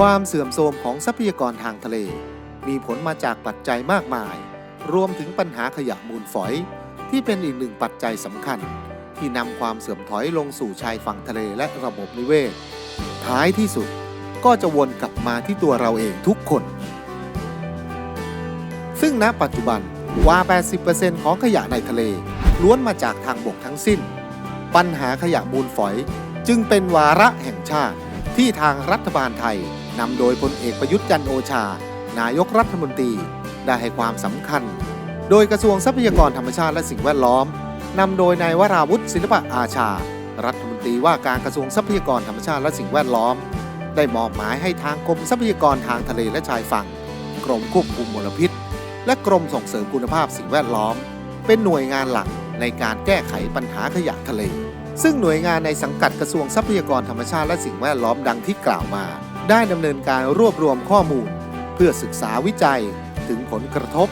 ความเสื่อมโทรมของทรัพยากรทางทะเล มีผลมาจากปัจจัยมากมาย รวมถึงปัญหาขยะมูลฝอย ที่เป็นอีกหนึ่งปัจจัยสำคัญ ที่นำความเสื่อมถอยลงสู่ชายฝั่งทะเลและระบบนิเวศ ท้ายที่สุดก็จะวนกลับมาที่ตัวเราเองทุกคน ซึ่งณปัจจุบันกว่า 80%ของขยะในทะเล ล้วนมาจากทางบกทั้งสิ้น ปัญหาขยะมูลฝอยจึงเป็นวาระแห่งชาติที่ทางรัฐบาลไทย นำโดยพลเอกประยุทธ์จันโอชา นายกรัฐมนตรีได้ให้ความสำคัญ โดยกระทรวงทรัพยากรธรรมชาติและสิ่งแวดล้อมนำโดยนายวราวุฒิศิลปะอาชา รัฐมนตรีว่าการกระทรวงทรัพยากรธรรมชาติและสิ่งแวดล้อม ได้มอบหมายให้ทางกรมทรัพยากรทางทะเลและชายฝั่ง กรมควบคุมมลพิษ และกรมส่งเสริมคุณภาพสิ่งแวดล้อม เป็นหน่วยงานหลักในการแก้ไขปัญหาขยะทะเล ซึ่งหน่วยงานในสังกัดกระทรวงทรัพยากรธรรมชาติและสิ่งแวดล้อมดังที่กล่าวมา ได้ดำเนินการรวบรวมข้อมูล เพื่อศึกษาวิจัยถึงผลกระทบ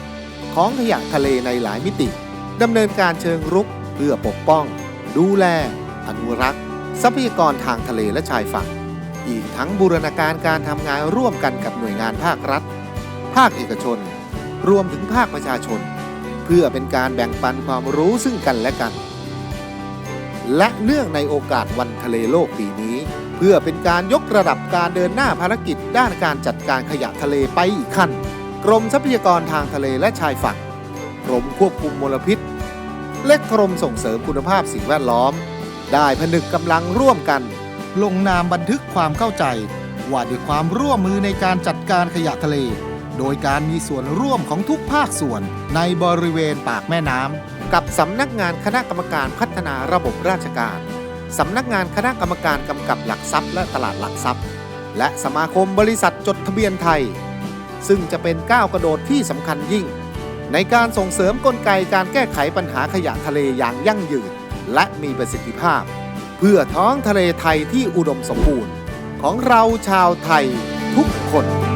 ของขยะทะเลในหลายมิติดำเนินการเชิงรุกเพื่อปกป้อง ดูแล อนุรักษ์ ทรัพยากรทางทะเลและชายฝั่ง อีกทั้งบูรณาการการทำงานร่วมกันกับหน่วยงานภาครัฐ ภาคเอกชน รวมถึงภาคประชาชน เพื่อเป็นการแบ่งปันความรู้ซึ่งกันและกัน และเนื่องในโอกาสวันทะเลโลกปีนี้ พื่อเป็นการยกระดับการเดินหน้าภารกิจด้านการจัดการขยะทะเลไปอีกขั้น กรมทรัพยากรทางทะเลและชายฝั่ง กรมควบคุมมลพิษ และกรมส่งเสริมคุณภาพสิ่งแวดล้อม ได้ผนึกกำลังร่วมกัน ลงนามบันทึกความเข้าใจ ว่าด้วยความร่วมมือในการจัดการขยะทะเล โดยการมีส่วนร่วมของทุกภาคส่วนในบริเวณปากแม่น้ำกับสำนักงานคณะกรรมการพัฒนาระบบราชการ สำนักงานคณะกรรมการกำกับหลักทรัพย์และตลาดหลักทรัพย์ และสมาคมบริษัทจดทะเบียนไทย ซึ่งจะเป็นก้าวกระโดดที่สำคัญยิ่ง ในการส่งเสริมกลไกการแก้ไขปัญหาขยะทะเลอย่างยั่งยืน และมีประสิทธิภาพ เพื่อท้องทะเลไทยที่อุดมสมบูรณ์ ของเราชาวไทยทุกคน